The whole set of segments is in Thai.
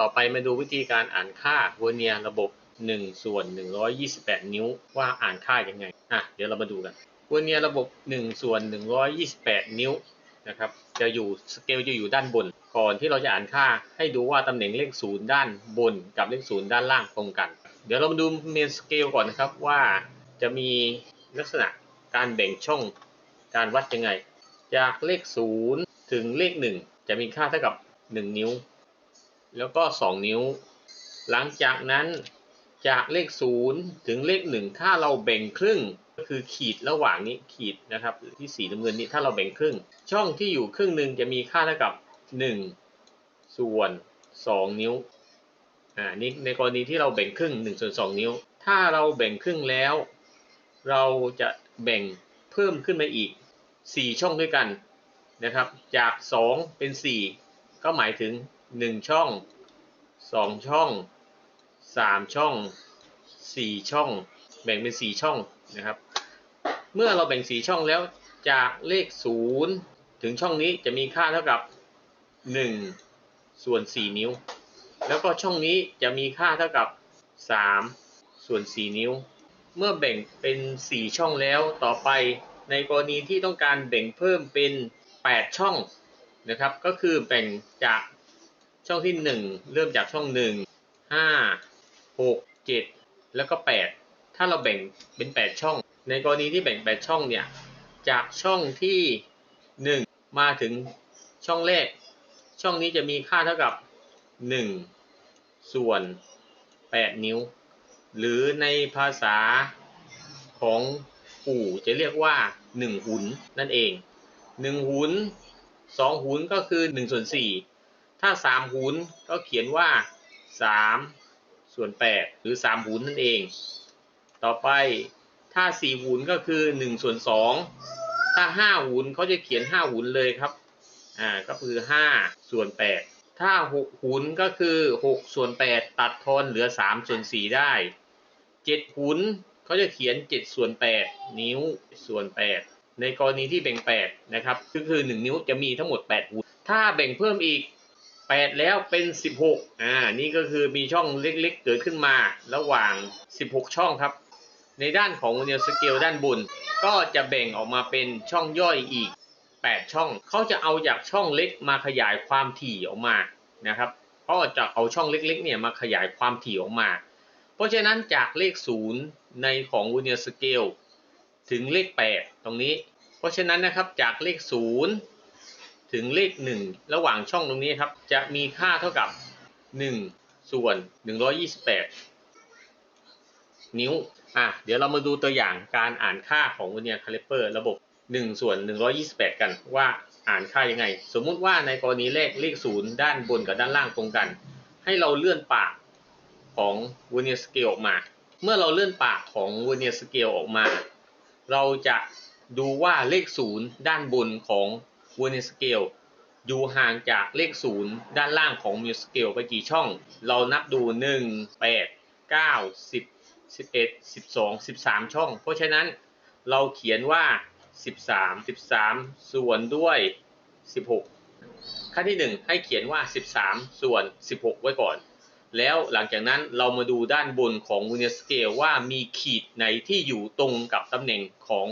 ต่อไปมาดูวิธีการอ่านค่าเวอร์เนียระบบ 1 ส่วน 128 นิ้วว่าอ่านค่ายังไงอะเดี๋ยวเรามาดูกันเวอร์เนียระบบ 1 ส่วน 128 นิ้วนะครับจะอยู่สเกลจะอยู่ด้านบน ก่อนที่เราจะอ่านค่าให้ดูว่าตำแหน่งเลขศูนย์ด้านบนกับเลขศูนย์ด้านล่างตรงกัน เดี๋ยวเรามาดูเมนสเกลก่อนนะครับว่าจะมีลักษณะการแบ่งช่องการวัดยังไง จากเลข 0 ถึงเลข 1 จะมีค่าเท่ากับ 1 นิ้ว แล้วก็ 2 นิ้ว หลังจากนั้นจากเลข 0 ถึงเลข 1 ถ้าเราแบ่งครึ่งก็คือขีดระหว่างนี้ขีดนะครับที่สีน้ำเงินนี้ถ้าเราแบ่งครึ่ง ช่องที่อยู่ครึ่งหนึ่งจะมีค่าเท่ากับ 1 ส่วน 2 นิ้วอ่านี่ในกรณีที่เราแบ่งครึ่ง1ส่วน2 นิ้ว ถ้าเราแบ่งครึ่งแล้ว เราจะแบ่งเพิ่มขึ้นมาอีก 4 ช่องด้วยกันนะครับ จาก 2 เป็น 4 ก็หมายถึง 1ช่อง2ช่อง3ช่อง4ช่อง แบ่งเป็น4ช่องนะครับ เมื่อเราแบ่ง4ช่องแล้วจากเลข0ถึงช่องนี้จะมีค่าเท่ากับ1ส่วน4นิ้ว แล้วก็ช่องนี้จะมีค่าเท่ากับ3ส่วน4นิ้ว เมื่อแบ่งเป็น4ช่องแล้วต่อไปในกรณีที่ต้องการแบ่งเพิ่มเป็น 8 ช่องนะครับ ก็คือแบ่งจาก ช่องที่1เริ่มจากช่อง1 5 6 7แล้วก็8ถ้าเราแบ่งเป็น8ช่อง ในกรณีที่แบ่ง8ช่องเนี่ยจากช่องที่1มาถึงช่องแรก ช่องนี้จะมีค่าเท่ากับ1ส่วน8นิ้ว หรือในภาษาของปู่จะเรียกว่า1หุนนั่นเอง1หุน2หุนก็คือ1ส่วน4 ถ้า 3หุนก็เขียนว่า 3 ส่วน 8 หรือ 3หุนนั่นเอง ต่อไปถ้า 4หุนก็คือ 1 ส่วน 2 ถ้า 5หุนเขาจะเขียน 5หุนเลยครับ อ่า ก็คือ 5 ส่วน 8 ถ้า 6หุนก็คือ 6 ส่วน 8 ตัดทอนเหลือ 3 ส่วน 4 ได้ 7หุนเขาจะเขียน 7 ส่วน 8 นิ้วส่วน 8 ในกรณีที่แบ่ง 8 นะครับ ก็คือ 1 นิ้วจะมีทั้งหมด 8หุนถ้าแบ่งเพิ่มอีก 8 แล้วเป็น 16 อ่า นี่ก็คือมีช่องเล็กๆ เกิดขึ้นมาระหว่าง 16 ช่องครับ ในด้านของ Linear Scale ด้านบน ก็จะแบ่งออกมาเป็นช่องย่อยอีก 8 ช่อง เขาจะเอาจากช่องเล็กมาขยายความถี่ออกมา นะครับเขาจะเอาช่องเล็กๆ เนี่ยมาขยายความถี่ออกมา เพราะฉะนั้นจากเลข 0 ในของ Linear Scale ถึงเลข 8 ตรงนี้ เพราะฉะนั้นนะครับจากเลข 0 ถึงเลข 1 ระหว่างช่องตรงนี้ครับ จะมีค่าเท่ากับ 1 ส่วน 128 นิ้วอะเดี๋ยวเรามาดูตัวอย่างการอ่านค่าของ Linear Caliper ระบบ 1 ส่วน 128 กันว่าอ่านค่ายังไง สมมุติว่าในกรณีเลขเลข 0 ด้านบนกับด้านล่างตรงกัน ให้เราเลื่อนปากของ Linear Scale ออกมา เมื่อเราเลื่อนปากของ Linear Scale ออกมา เราจะดูว่าเลข 0 ด้านบนของ Linear Scale อยู่ห่างจากเลข 0 ด้านล่างของ Linear Scale ไปกี่ช่อง เรานับดู 1 8 9 10 11 12 13 ช่อง เพราะฉะนั้นเราเขียนว่า 13 13 ส่วนด้วย 16 ขั้นที่ 1 ให้เขียนว่า 13 ส่วน 16 ไว้ก่อน แล้วหลังจากนั้นเรามาดูด้านบนของ Linear Scale ว่ามีขีดไหนที่อยู่ตรงกับตำแหน่งของ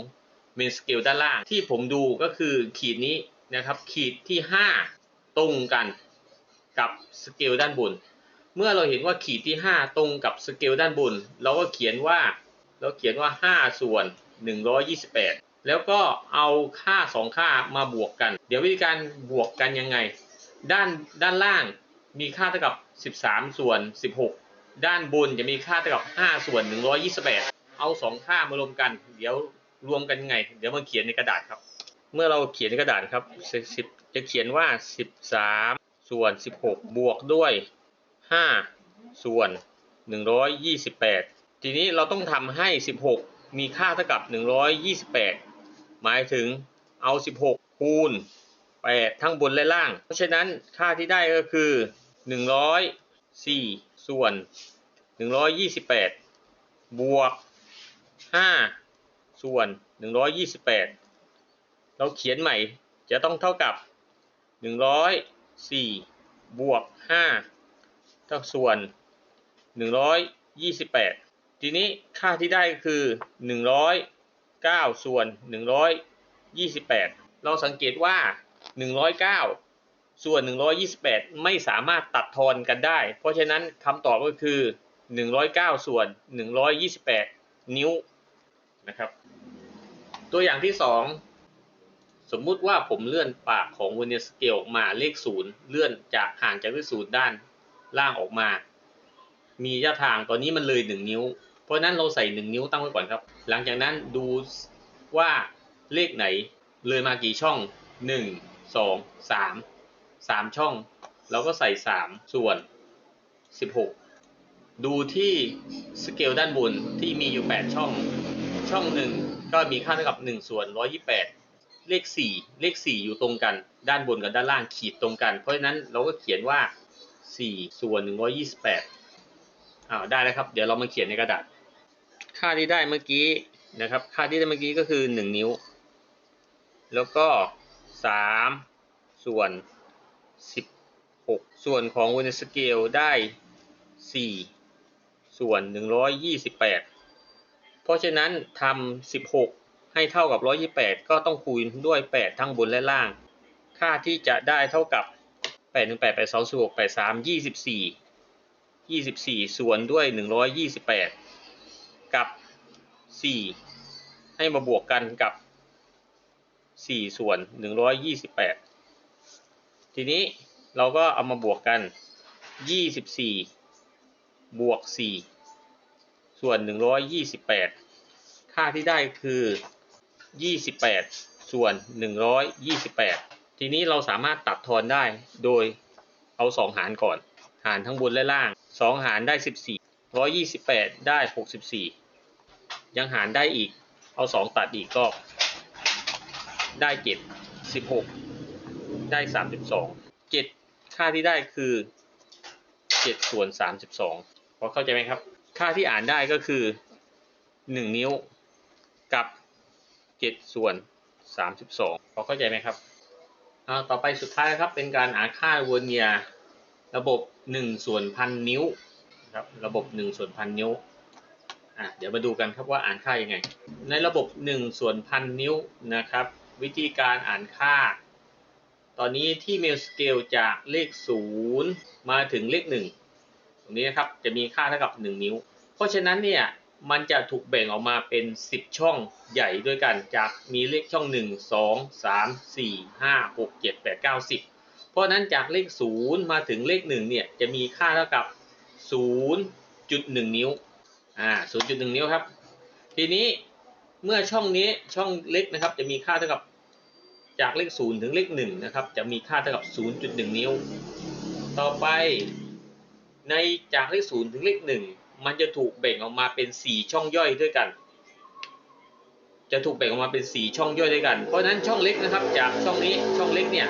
Main Scale ด้านล่างที่ผมดูก็คือขีดนี้ นะครับขีดที่ 5 ตรงกันกับสเกลด้านบน เมื่อเราเห็นว่าขีดที่ 5 ตรงกับสเกลด้านบน เราก็เขียนว่าเราเขียนว่า 5 ส่วน 128 แล้วก็เอาค่า 2 ค่ามาบวกกัน เดี๋ยววิธีการบวกกันยังไง ด้านด้านล่างมีค่าเท่ากับ 13 ส่วน 16 ด้านบนจะมีค่าเท่ากับ 5 ส่วน 128 เอา 2 ค่ามารวมกัน เดี๋ยวรวมกันยังไง เดี๋ยวมาเขียนในกระดาษครับ เมื่อเราเขียนกระดาษครับ10จะเขียนว่า 13 ส่วน 16 บวกด้วย 5 ส่วน 128 ทีนี้เราต้องทำให้ 16 มีค่าเท่ากับ 128 หมายถึงเอา 16 คูณ 8 ทั้งบนและล่าง เพราะฉะนั้นค่าที่ได้ก็คือ 104 ส่วน 128 บวก 5 ส่วน 128 เราเขียนใหม่จะต้องเท่ากับ 104 บวก 5 เท่าส่วน 128 ทีนี้ค่าที่ได้ก็คือ 109 ส่วน 128 เราสังเกตว่า 109 ส่วน 128 ไม่สามารถตัดทอนกันได้ เพราะฉะนั้นคำตอบก็คือ 109 ส่วน 128 นิ้วนะครับ ตัวอย่างที่ 2 สมมุติว่าผมเลื่อนปากของ Vernier Scale ออกมาเลข 0 เลื่อนจากห่างจากเลข0ด้านล่างออกมา มีระยะทางตอนนี้มันเลย 1 นิ้ว เพราะฉะนั้นเราใส่ 1 นิ้วตั้งไว้ก่อนครับ หลังจากนั้นดูว่าเลขไหนเลยมากี่ช่อง 1 2 3 3 ช่อง เราก็ใส่ 3 ส่วน 16 ดูที่สเกลด้านบนที่มีอยู่ 8 ช่อง ช่องหนึ่งก็มีค่าเท่ากับ 1 ส่วน 128 เลข 4 เลข 4 อยู่ตรงกัน ด้านบนกับด้านล่างขีดตรงกัน เพราะฉะนั้นเราก็เขียนว่า 4 ส่วน 128อ้าวได้แล้วครับ เดี๋ยวเรามาเขียนในกระดาษ ค่าที่ได้เมื่อกี้นะครับ ค่าที่ได้เมื่อกี้ก็คือ 1 นิ้ว แล้วก็ 3 ส่วน 16 ส่วนของ w i n Scale ได้ 4 ส่วน 128 เพราะฉะนั้นทำ16 ให้เท่ากับ 128 ก็ต้องคูณด้วย 8 ทั้งบนและล่าง ค่าที่จะได้เท่ากับ 8 1 8 8 2 6 8 3 24 24 ส่วนด้วย 128 กับ 4 ให้มาบวกกันกับ 4 ส่วน 128 ทีนี้เราก็เอามาบวกกัน 24 บวก 4 ส่วน 128 ค่าที่ได้คือ 28 ส่วน 128 ทีนี้เราสามารถตัดทอนได้โดยเอา 2 หารก่อน หารทั้งบนและล่าง 2 หารได้ 14 128 ได้ 64 ยังหารได้อีก เอา 2 ตัดอีกก็ ได้7 16 ได้ 32 7 ค่าที่ได้คือ 7 ส่วน 32พอเข้าใจไหมครับ ค่าที่อ่านได้ก็คือ 1 นิ้วกับ 7 ส่วน 32 พอเข้าใจไหมครับเอาต่อไปสุดท้ายครับเป็นการอ่านค่าเวอร์เนียร์ระบบ 1 ส่วนพันนิ้วครับระบบ 1 ส่วนพันนิ้วอะเดี๋ยวมาดูกันครับว่าอ่านค่ายังไง ในระบบ 1 ส่วนพันนิ้วนะครับ วิธีการอ่านค่า ตอนนี้ที่เมลสเกลจากเลข 0 มาถึงเลข 1 ตรงนี้นะครับจะมีค่าเท่ากับ 1 นิ้ว เพราะฉะนั้นเนี่ย มันจะถูกแบ่งออกมาเป็น 10 ช่องใหญ่ด้วยกัน จากมีเลขช่อง 1 2 3 4 5 6 7 8 9 10 เพราะนั้นจากเลข 0 มาถึงเลข 1 เนี่ย จะมีค่าเท่ากับ 0.1 นิ้ว อ่า 0.1 นิ้วครับ ทีนี้เมื่อช่องนี้ช่องเล็กนะครับ จะมีค่าเท่ากับจากเลข 0 ถึงเลข 1 นะครับ จะมีค่าเท่ากับ 0.1 นิ้ว ต่อไปในจากเลข 0 ถึงเลข 1 มันจะถูกแบ่งออกมาเป็น4ช่องย่อยด้วยกัน จะถูกแบ่งออกมาเป็น4ช่องย่อยด้วยกัน เพราะฉะนั้นช่องเล็กนะครับ จากช่องนี้ช่องเล็กเนี่ย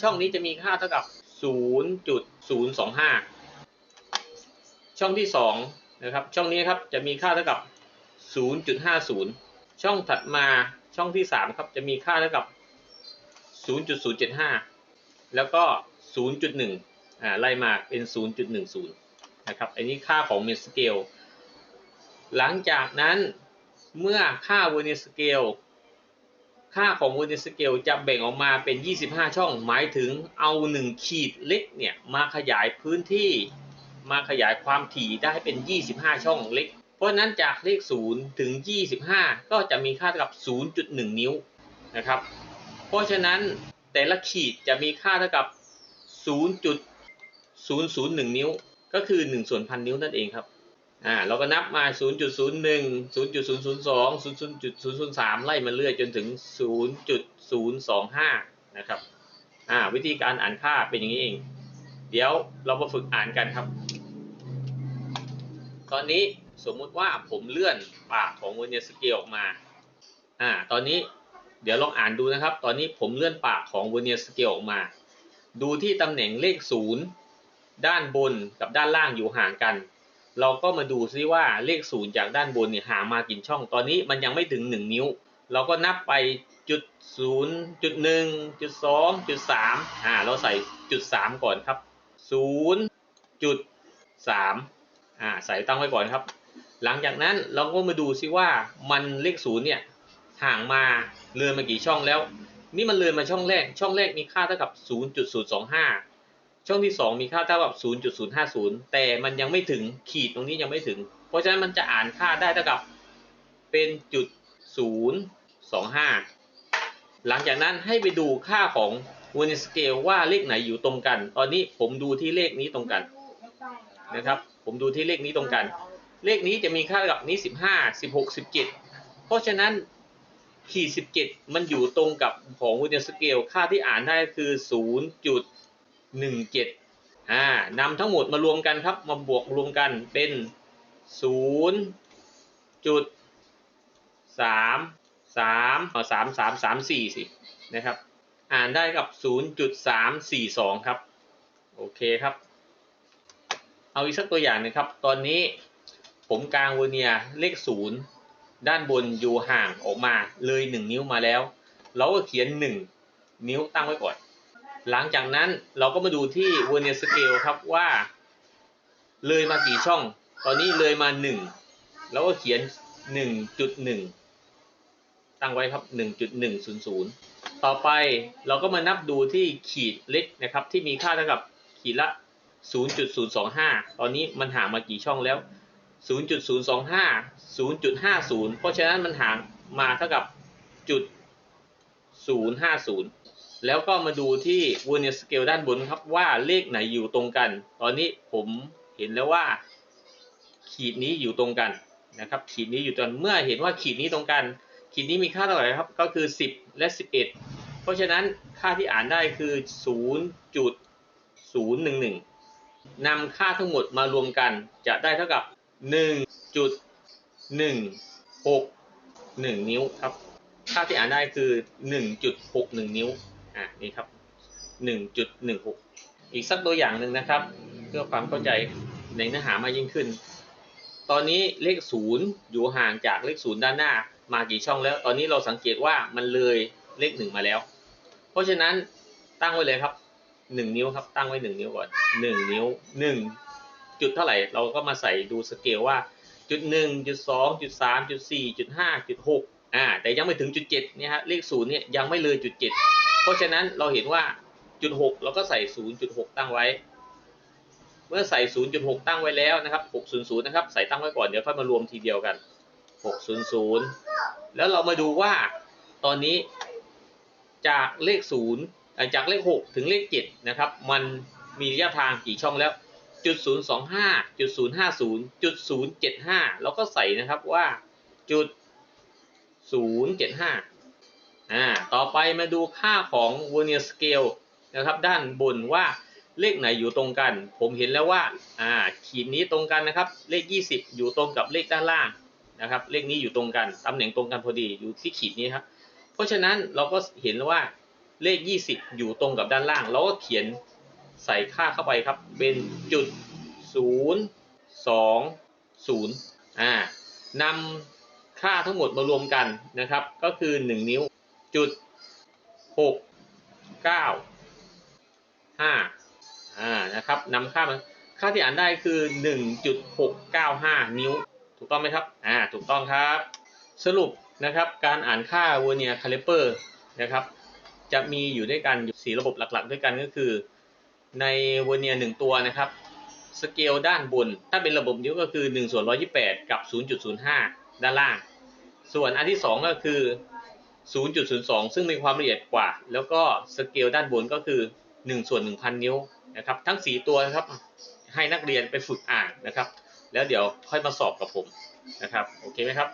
ช่องนี้จะมีค่าเท่ากับ 0.025 ช่องที่2นะครับ ช่องนี้ครับจะมีค่าเท่ากับ 0.50 ช่องถัดมาช่องที่3ครับจะมีค่าเท่ากับ 0.075 แล้วก็ 0.1 อ่าไล่มาเป็น 0.10 นะครับอันนี้ค่าของเมนสเกลหลังจากนั้นเมื่อค่าเวอร์เนสเกลค่าของเวอร์เนสเกลจะแบ่งออกมาเป็น 25 ช่อง หมายถึงเอา 1 ขีดเล็กเนี่ยมาขยายพื้นที่มาขยายความถี่ได้เป็น 25 ช่องเล็ก เพราะฉะนั้นจากเลข 0 ถึง 25 ก็จะมีค่าเท่ากับ 0.1 นิ้วนะครับ เพราะฉะนั้นแต่ละขีดจะมีค่าเท่ากับ 0.001 นิ้ว ก็คือ1ส่วนพันนิ้วนั่นเองครับอ่าเราก็นับมา 0.01 0.002 0.003 ไล่มาเรื่อยจนถึง 0.025 นะครับอ่าวิธีการอ่านค่าเป็นอย่างนี้เอง เดี๋ยวเรามาฝึกอ่านกันครับ ตอนนี้สมมุติว่าผมเลื่อนปากของเวเนียสเกลออกมาอ่าตอนนี้เดี๋ยวลองอ่านดูนะครับ ตอนนี้ผมเลื่อนปากของเวเนียสเกลออกมา ดูที่ตำแหน่งเลข 0 ด้านบนกับด้านล่างอยู่ห่างกัน เราก็มาดูซิว่าเลข0จากด้านบนเนี่ยห่างมากี่ช่อง ตอนนี้มันยังไม่ถึง 1 นิ้ว เราก็นับไปจุด0จุด1จุด2จุด3อ่าเราใส่จุด3ก่อนครับ0จุดสามอ่าใส่ตั้งไว้ก่อนครับ หลังจากนั้นเราก็มาดูซิว่ามันเลขศูนย์เนี่ยห่างมาเลยมากี่ช่องแล้ว นี่มันเลยมาช่องแรก ช่องแรกมีค่าเท่ากับ 0.025 ช่องที่ 2 มีค่าเท่ากับ 0.050 แต่มันยังไม่ถึงขีดตรงนี้ยังไม่ถึง เพราะฉะนั้นมันจะอ่านค่าได้เท่ากับเป็นจุด 025 หลังจากนั้นให้ไปดูค่าของว n นสเกลว่าเลขไหนอยู่ตรงกัน ตอนนี้ผมดูที่เลขนี้ตรงกันนะครับ ผมดูที่เลขนี้ตรงกัน เลขนี้จะมีค่ากับนี้สิบห้าสิบหกสิบเพราะฉะนั้นขีดสิบเจ็ดมันอยู่ตรงกับของวินสเกลค่าที่อ่านได้คือศู หนึ่งเจ็ดอ่านำทั้งหมดมารวมกันครับ มาบวกรวมกันเป็นศูนย์จุดสามสามเอาสามสามสามสี่สินะครับ อ่านได้กับศูนย์จุดสามสี่สองครับ โอเคครับ เอาอีกสักตัวอย่างหนึงครับ ตอนนี้ผมกลางเวเนียเลขศูนย์ด้านบนอยู่ห่างออกมาเลยหนึ่งนิ้วมาแล้ว เราก็เขียนหนึ่งนิ้วตั้งไว้ก่อน หลังจากนั้นเราก็มาดูที่เวอร์เนียสเกลครับว่า เลยมากี่ช่อง ตอนนี้เลยมาหนึ่งเราก็เขียนหนึ่งจุดหนึ่งตั้งไว้ครับหนึ่งจุดหนึ่งศูนย์ศูนย์ต่อไปเราก็มานับดูที่ขีดเล็กนะครับ ที่มีค่าเท่ากับขีดละ 0.025 ตอนนี้มันห่างมากี่ช่องแล้ว 0.025 0.50 เพราะฉะนั้นมันห่างมาเท่ากับจุด050 แล้วก็มาดูที่ v e r n i e r scale ด้านบนครับว่าเลขไหนอยู่ตรงกัน ตอนนี้ผมเห็นแล้วว่า ขีดนี้อยู่ตรงกันนะครับ ขีดนี้อยู่ตรงเมื่อเห็นว่าขีดนี้ตรงกัน ขีดนี้มีค่าเท่าไหร่ครับ ก็คือ 10 และ 11 เพราะฉะนั้นค่าที่อ่านได้คือ 0.011นำค่าทั้งหมดมารวมกันจะได้เท่ากับ 1.161 นิ้วครับ ค่าที่อ่านได้คือ 1.61 นิ้ว อะนี่ครับ 1.16 อีกสักตัวอย่างหนึ่งนะครับ เพื่อความเข้าใจในเนื้อหามากยิ่งขึ้น ตอนนี้เลขศูนย์อยู่ห่างจากเลขศูนย์ด้านหน้ามากี่ช่องแล้ว ตอนนี้เราสังเกตว่ามันเลยเลขหนึ่งมาแล้ว เพราะฉะนั้นตั้งไว้เลยครับหนึ่งนิ้วครับ ตั้งไว้หนึ่งนิ้วก่อนหนึ่งนิ้วหนึ่งจุดเท่าไหร่ เราก็มาใส่ดูสเกลว่าจุดหนึ่งจุดสองจุดสามจุดสี่จุดห้าจุดหกอ่าแต่ยังไม่ถึงจุดเจ็ดเนี่ยฮะเลขศูนย์เนี่ยยังไม่เลยจุดเจ็ด ราะฉะนั้นเราเห็นว่าจุดหกเราก็ใส่ศูนย์จุดหกตั้งไว้ เมื่อใส่0.6ตั้งไว้แล้วนะครับ600นย์นย์นะครับใส่ตั้งไว้ก่อนเดี๋ยวค่อยมารวมทีเดียวกัน600แล้วเรามาดูว่าตอนนี้จากเลข0เอ่อจากเลข6ถึงเลข7นะครับ มันมีระยะทางกี่ช่องแล้วจุด025จุด050จุด075แล้วก็ใส่นะครับว่าจุด075 อ่าต่อไปมาดูค่าของ Vernier Scale นะครับด้านบนว่าเลขไหนอยู่ตรงกัน ผมเห็นแล้วว่าอ่าขีดนี้ตรงกันนะครับ เลข 20 อยู่ตรงกับเลขด้านล่างนะครับ เลขนี้อยู่ตรงกันตำแหน่งตรงกันพอดีอยู่ที่ขีดนี้ครับ เพราะฉะนั้นเราก็เห็นแล้วว่าเลข 20 อยู่ตรงกับด้านล่าง เราก็เขียนใส่ค่าเข้าไปครับ เป็นจุด 0 2 0อ่านำค่าทั้งหมดมารวมกันนะครับ ก็คือ 1 นิ้ว จุด6 9 5อ่านะครับนำค่ามาค่าที่อ่านได้คือ1.695นิ้ว ถูกต้องไหมครับอ่าถูกต้องครับ สรุปนะครับการอ่านค่า Vernier Caliper นะครับจะมีอยู่ด้วยกันอยู่สีระบบหลักๆ ด้วยกันก็คือ ใน Vernier 1ตัวนะครับสเกลด้านบน ถ้าเป็นระบบนิ้วก็คือ1ส่วน128 กับ 0.05 ด้านล่าง ส่วนอันที่ 2 ก็คือ 0.02 ซึ่งมีความละเอียดกว่า แล้วก็สเกลด้านบนก็คือ 1 ส่วน 1,000 นิ้วนะครับ ทั้ง 4 ตัวนะครับ ให้นักเรียนไปฝึกอ่านนะครับ แล้วเดี๋ยวค่อยมาสอบกับผมนะครับ โอเคไหมครับ